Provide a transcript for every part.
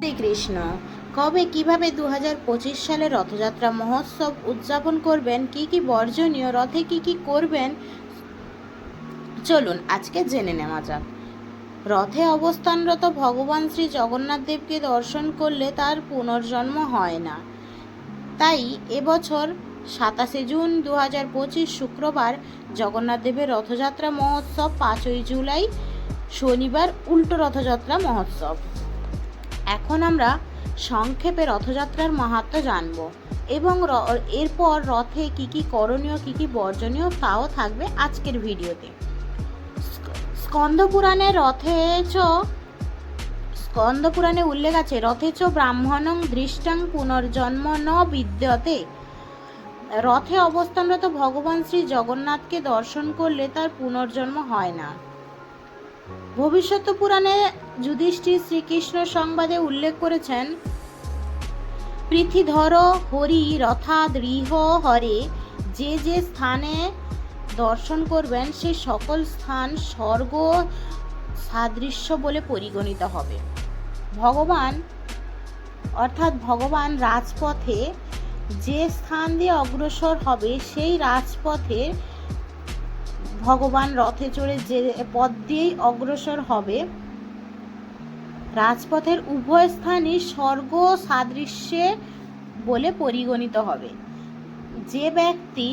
শ্রীকৃষ্ণ কবে, কীভাবে দু হাজার পঁচিশ সালে রথযাত্রা মহোৎসব উদযাপন করবেন, কি কি বর্জনীয় রথে কি কি করবেন, চলুন আজকে জেনে নেওয়া যাক। রথে অবস্থানরত ভগবান শ্রী জগন্নাথ দেবকে দর্শন করলে তার পুনর্জন্ম হয় না। তাই এবছর সাতাশে জুন দু হাজার পঁচিশ শুক্রবার জগন্নাথ দেবের রথযাত্রা মহোৎসব, পাঁচই জুলাই শনিবার উল্টো রথযাত্রা মহোৎসব। এখন আমরা সংক্ষেপে রথযাত্রার মাহাত্ম জানব এবং এরপর রথে কি কি করণীয়, কি কি বর্জনীয় তাও থাকবে আজকের ভিডিওতে। স্ক- স্কন্দ পুরাণে রথে চ স্কন্দ পুরাণে উল্লেখ আছে রথে চ ব্রাহ্মণং দৃষ্টাং পুনর্জন্ম ন বিদ্যতে। রথে অবস্থানরত ভগবান শ্রী জগন্নাথকে দর্শন করলে তার পুনর্জন্ম হয় না। ভবিষ্যৎ পুরাণে যুধিষ্ঠির শ্রীকৃষ্ণ সংবাদে উল্লেখ করেছেন, পৃথিধর হরি রথাদ রিহ হরে, যে যে স্থানে দর্শন করবেন, সে সকল স্থান স্বর্গ সাদৃশ্য বলে পরিগণিত হবে। ভগবান, অর্থাৎ ভগবান রাজপথে যে স্থান দিয়ে অগ্রসর হবে, সেই রাজপথে ভগবান রথে চড়ে যে পথ দিয়েই অগ্রসর হবে, রাজপথের উভয় স্থানই স্বর্গ সাদৃশ্যে বলে পরিগণিত হবে। যে ব্যক্তি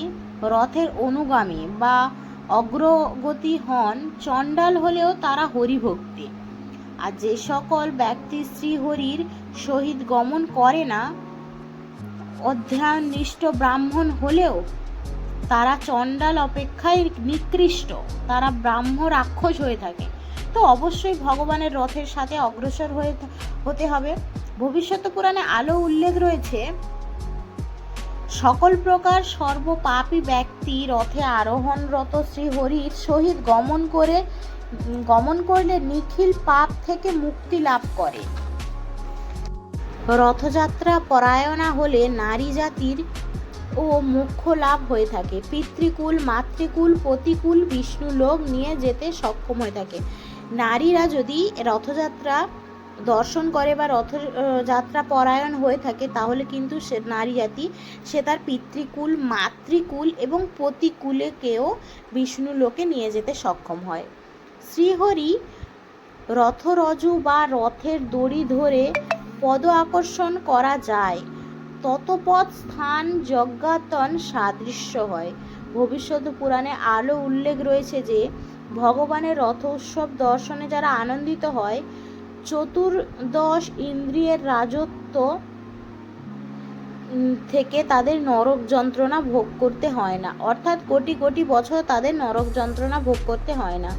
রথের অনুগামী বা অগ্রগতি হন, চণ্ডাল হলেও তারা হরিভক্তি। আর যে সকল ব্যক্তি শ্রীহরির সহিত গমন করে না, অধ্যয়ননিষ্ঠ ব্রাহ্মণ হলেও তারা চণ্ডাল অপেক্ষায় নিকৃষ্ট, তারা ব্রাহ্ম রাক্ষস হয়ে থাকে। তো অবশ্যই ভগবানের রথের সাথে অগ্রসর হয়ে হতে হবে। ভবিষ্যৎ পুরাণে আলো উল্লেখ রয়েছে, সকল প্রকার সর্বপাপী ব্যক্তি রথে আরোহণরত শ্রীহরির সহিত গমন করে গমন করলে নিখিল পাপ থেকে মুক্তি লাভ করে। রথযাত্রা পরায়ণা হলে নারী জাতির ও মুখ্য লাভ হয়ে থাকে। পিতৃকুল, মাতৃকুল প্রতিকুল বিষ্ণু লোক নিয়ে যেতে সক্ষম হয়ে থাকে। নারীরা যদি রথযাত্রা দর্শন করে বা রথযাত্রা পরায়ণ হয়ে থাকে, তাহলে কিন্তু সে নারী জাতি, সে তার পিতৃকুল, মাতৃকুল এবং প্রতিকুলেকেও বিষ্ণু লোকে নিয়ে যেতে সক্ষম হয়। শ্রীহরি রথরজু বা রথের দড়ি ধরে পদ আকর্ষণ করা যায়। ততপদ স্থান যজ্ঞাতন সাদৃশ্য হয়। ভবিষ্যৎ পুরাণে আলো উল্লেখ রয়েছে যে, ভগবানের রথ উৎসব দর্শনে যারা আনন্দিত হয়, চতুর্দশ ইন্দ্রিয়ের রাজত্ব থেকে তাদের নরক যন্ত্রণা ভোগ করতে হয় না। অর্থাৎ কোটি কোটি বছর তাদের নরক যন্ত্রণা ভোগ করতে হয় না।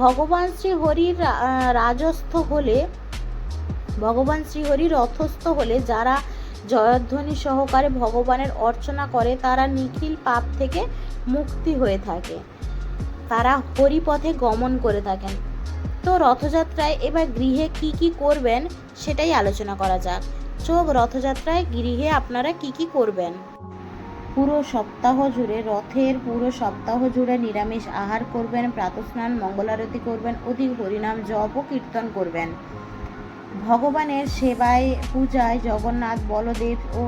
ভগবান শ্রী হরির রাজস্থ হলে, ভগবান শ্রীহরি রথস্থ হলে যারা জয়ধ্বনি সহকারে ভগবানের অর্চনা করে তারা নিখিল পাপ থেকে মুক্তি হয়ে থাকে। তারা হরিপথে গমন করে থাকেন। তো রথযাত্রায় এবার গৃহে কি কি করবেন সেটাই আলোচনা করা যাক। চোখ রথযাত্রায় গৃহে আপনারা কি কি করবেন? পুরো সপ্তাহ জুড়ে, রথের পুরো সপ্তাহ জুড়ে নিরামিষ আহার করবেন, প্রাতস্নান, মঙ্গলারতি করবেন, অধিক হরিনাম, জপ ও কীর্তন করবেন। ভগবানের সেবায়, পূজায় জগন্নাথ, বলদেব ও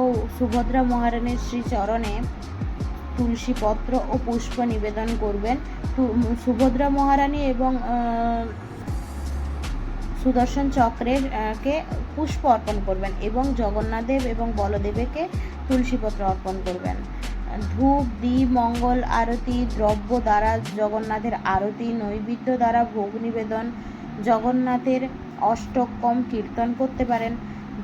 ও সুভদ্রা মহারানীর শ্রীচরণে তুলসীপত্র ও পুষ্প নিবেদন করবেন। সুভদ্রা মহারানী এবং সুদর্শন চক্রের কে পুষ্প অর্পণ করবেন এবং জগন্নাথদেব এবং বলদেবকে তুলসীপত্র অর্পণ করবেন। ধূপ দ্বীপ মঙ্গল, আরতি, দ্রব্য দ্বারা জগন্নাথের আরতি, নৈবেদ্য দ্বারা ভোগ নিবেদন, জগন্নাথের অষ্টকম কীর্তন করতে পারেন।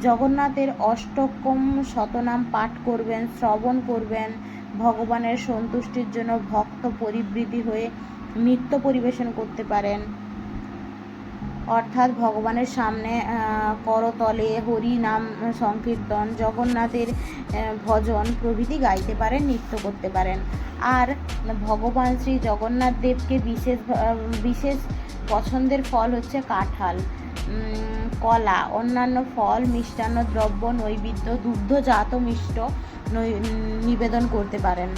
জগন্নাথের অষ্টকম শতনাম পাঠ করবেন, শ্রবণ করবেন। ভগবানের সন্তুষ্টির জন্য ভক্ত পরিবৃতি হয়ে নৃত্য পরিবেশন করতে পারেন। অর্থাৎ ভগবানের সামনে করতলে হরি নাম সংকীর্তন, জগন্নাথের ভজন প্রভৃতি গাইতে পারেন, নৃত্য করতে পারেন। আর ভগবান শ্রী জগন্নাথ দেবকে বিশেষ বিশেষ পছন্দের ফল হচ্ছে কাঁঠাল। কলা, অন্যান্য ফল, মিষ্টান্ন দ্রব্য, নৈবেদ্য, দুগ্ধজাত মিষ্ট নিবেদন করতে পারেন।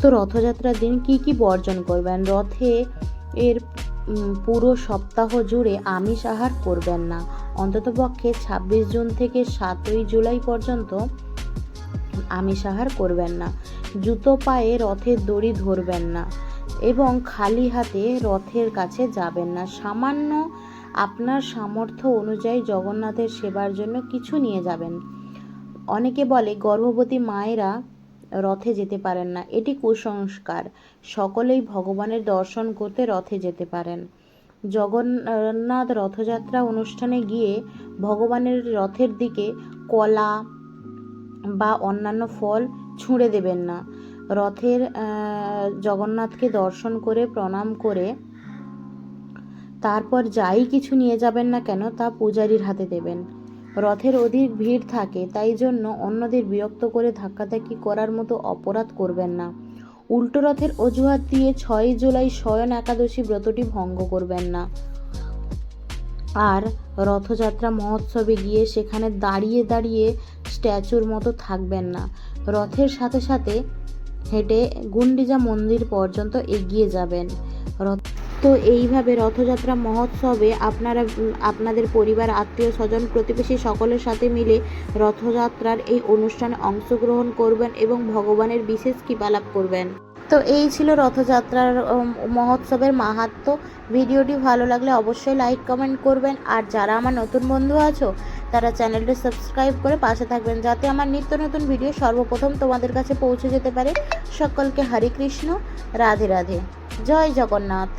তো রথযাত্রার দিন কি কি বর্জন করবেন? রথে এর পুরো সপ্তাহ জুড়ে আমিষ আহার করবেন না। অন্ততপক্ষে ছাব্বিশ জুন থেকে সাতই জুলাই পর্যন্ত আমিষ আহার করবেন না। জুতো পায়ে রথের দড়ি ধরবেন না এবং খালি হাতে রথের কাছে যাবেন না। সামান্য আপনার সামর্থ্য অনুযায়ী জগন্নাথের সেবার জন্য কিছু নিয়ে যাবেন। অনেকে বলে, গর্ভবতী মায়েরা রথে যেতে পারেন না। এটি কুসংস্কার। সকলেই ভগবানের দর্শন করতে রথে যেতে পারেন। জগন্নাথ রথযাত্রা অনুষ্ঠানে গিয়ে ভগবানের রথের দিকে কলা বা অন্যান্য ফল ছুঁড়ে দেবেন না। রথের জগন্নাথকে দর্শন করে, প্রণাম করে তারপর যাই কিছু নিয়ে যাবেন না কেন তা পূজারীর হাতে দেবেন। রথের অধিক ভিড় থাকে, তাই জন্য অন্যদের বিরক্ত করে ধাক্কাধাক্কি করার মতো অপরাধ করবেন না। উল্টো রথের অজুহাত দিয়ে ছয় জুলাই শয়ন একাদশী ব্রতটি ভঙ্গ করবেন না। আর রথযাত্রা মহোৎসবে গিয়ে সেখানে দাঁড়িয়ে দাঁড়িয়ে স্ট্যাচুর মতো থাকবেন না। রথের সাথে সাথে হেঁটে গুন্ডিজা মন্দির পর্যন্ত এগিয়ে যাবেন। তো এইভাবে রথযাত্রা মহোৎসবে আপনারা আপনাদের পরিবার, আত্মীয় স্বজন, প্রতিবেশী সকলের সাথে মিলে রথযাত্রার এই অনুষ্ঠানে অংশগ্রহণ করবেন এবং ভগবানের বিশেষ কৃপা লাভ করবেন। তো এই ছিল রথযাত্রার মহোৎসবের মাহাত্ম্য ভিডিওটি ভালো লাগলে অবশ্যই লাইক, কমেন্ট করবেন। আর যারা আমার নতুন বন্ধু আছো, তারা চ্যানেলটি সাবস্ক্রাইব করে পাশে থাকবেন, যাতে আমার নিত্য নতুন ভিডিও সর্বপ্রথম তোমাদের কাছে পৌঁছে যেতে পারে। সকলকে হরে কৃষ্ণ, রাধে রাধে। জয় জগন্নাথ।